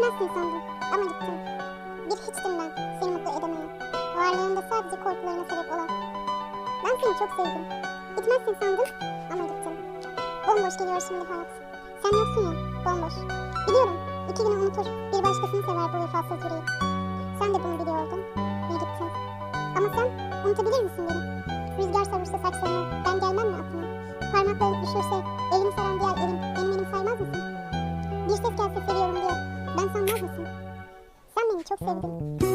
Gitmezsin sandım ama gittin. Bir hiçtim ben seni mutlu edemeyen. Varlığında sadece korkularına sebep olan. Ben seni çok sevdim. Gitmezsin sandım ama gittin. Bomboş geliyor şimdi hayat. Sen yoksun ya bomboş. Biliyorum iki güne unutur bir başkasını sever bu vefasız yüreği. Sen de bunu biliyordun ve gittin. Ama sen unutabilir misin beni? Rüzgar savursa saçlarına ben gelmem mi aklına? Parmakların üşürse elimi saran diğer elim benim elim saymaz mısın? Bir ses gelse seviyorum diye ben sanmaz mısın? Sen beni çok sevdin.